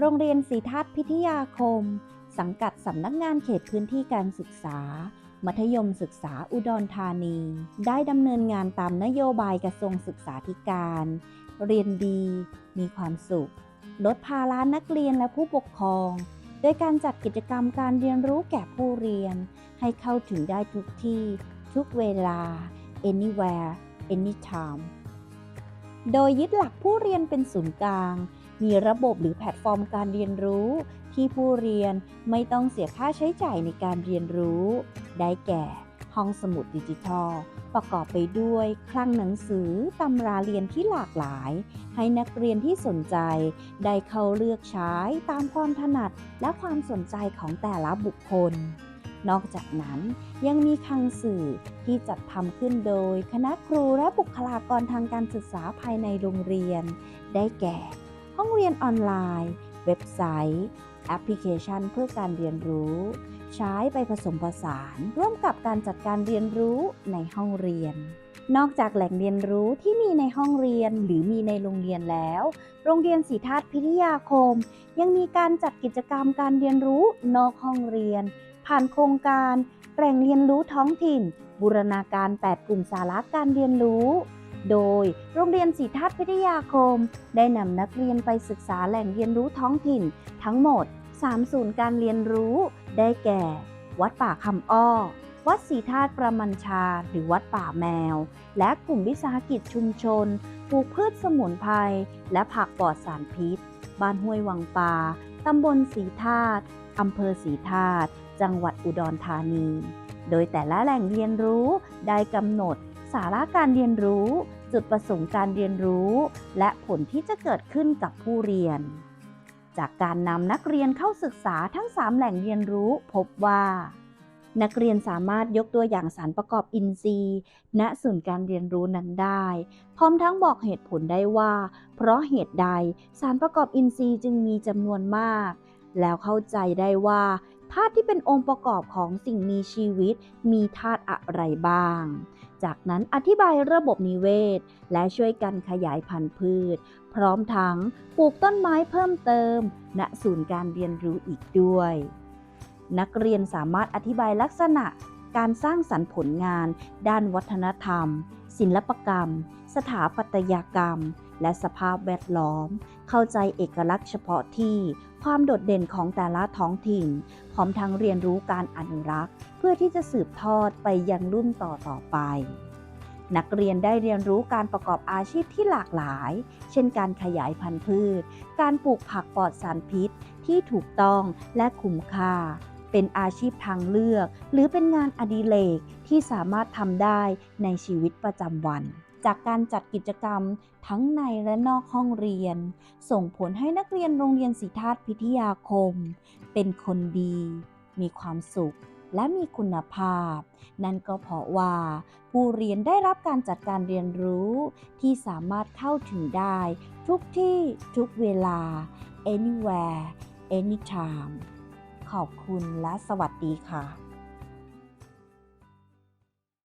โรงเรียนศรีทัศน์พิทยาคม สังกัดสำนักงานเขตพื้นที่การศึกษา มัธยมศึกษาอุดรธานี ได้ดำเนินงานตามนโยบายกระทรวงศึกษาธิการ เรียนดี มีความสุข ลดภาระนักเรียนและผู้ปกครอง โดยการจัดกิจกรรมการเรียนรู้แก่ผู้เรียน ให้เข้าถึงได้ทุกที่ ทุกเวลา anywhere anytime โดยยึดหลักผู้เรียนเป็นศูนย์กลาง มีระบบหรือแพลตฟอร์มการเรียนรู้ ที่ผู้เรียนไม่ต้องเสียค่าใช้จ่ายในการเรียนรู้ ได้แก่ ห้องสมุดดิจิทัล ประกอบไปด้วยคลังหนังสือตำราเรียนที่หลากหลาย ให้นักเรียนที่สนใจ ได้เข้าเลือกใช้ตามความถนัดและความสนใจของแต่ละบุคคล นอกจากนั้นยังมีคังสื่อที่จัดทำขึ้นโดยคณะครูและบุคลากรทางการศึกษาภายในโรงเรียน ได้แก่ ห้องเรียนออนไลน์ เว็บไซต์ แอปพลิเคชันเพื่อการเรียนรู้ ใช้ไปผสมผสาน ร่วมกับการจัดการเรียนรู้ในห้องเรียน นอกจากแหล่งเรียนรู้ที่มีในห้องเรียนหรือมีในโรงเรียนแล้ว โรงเรียนศรีทัศน์พิทยาคม ยังมีการจัดกิจกรรมการเรียนรู้นอกห้องเรียน ผ่านโครงการ แหล่งเรียนรู้ท้องถิ่น บูรณาการ 8 กลุ่มสาระการเรียนรู้ โดยโรงเรียนศรีทัศน์พิทยาคม ได้นำนักเรียนไปศึกษาแหล่งเรียนรู้ท้องถิ่น ทั้งหมด 3 ศูนย์การเรียนรู้ ได้แก่ วัดป่าคำอ้อ วัดศรีธาตุประมัญชา หรือวัดป่าแมว และกลุ่มวิสาหกิจชุมชนปลูกพืชสมุนไพรและผักปลอดสารพิษ บ้านห้วยวังปาตำบลศรีธาตุอำเภอศรีธาตุ จังหวัดอุดรธานี โดยแต่ละแหล่งเรียนรู้ได้กำหนด สาระการเรียนรู้ จุดประสงค์การเรียนรู้ และผลที่จะเกิดขึ้นกับผู้เรียน จากการนำนักเรียนเข้าศึกษาทั้ง 3 แหล่งเรียนรู้พบว่านักเรียนสามารถยกตัวอย่างสารประกอบอินทรีย์ ณศูนย์การเรียนรู้นั้นได้ พร้อมทั้งบอกเหตุผลได้ว่า เพราะเหตุใดสารประกอบอินทรีย์จึงมีจำนวนมาก แล้วเข้าใจได้ว่า ธาตุที่เป็นองค์ประกอบของสิ่งมีชีวิต มีธาตุอะไรบ้าง จากนั้นอธิบายระบบนิเวศ และช่วยกันขยายพันธุ์พืช พร้อมทั้งปลูกต้นไม้เพิ่มเติม ณศูนย์การเรียนรู้อีกด้วย นักเรียนสามารถอธิบายลักษณะการสร้างสรรค์ผลงาน ด้านวัฒนธรรม ศิลปกรรม สถาปัตยกรรม และสภาพแวดล้อม เข้าใจเอกลักษณ์เฉพาะที่ ความโดดเด่นของแต่ละท้องถิ่น พร้อมทั้งเรียนรู้การอนุรักษ์ เพื่อที่จะสืบทอดไปยังรุ่นต่อต่อไป นักเรียนได้เรียนรู้การประกอบอาชีพที่หลากหลาย เช่นการขยายพันธุ์พืช การปลูกผักปลอดสารพิษที่ถูกต้องและคุ้มค่า เป็นอาชีพทางเลือก หรือเป็นงานอดิเรกที่สามารถทำได้ในชีวิตประจำวัน จากการจัดกิจกรรมทั้งในและนอกห้องเรียน ส่งผลให้นักเรียนโรงเรียนศรีธาตุพิทยาคม เป็นคนดี มีความสุขและมีคุณภาพ นั่นก็เพราะว่า ผู้เรียนได้รับการจัดการเรียนรู้ที่สามารถเข้าถึงได้ ทุกที่ทุกเวลา anywhere anytime ขอบคุณและสวัสดีค่ะ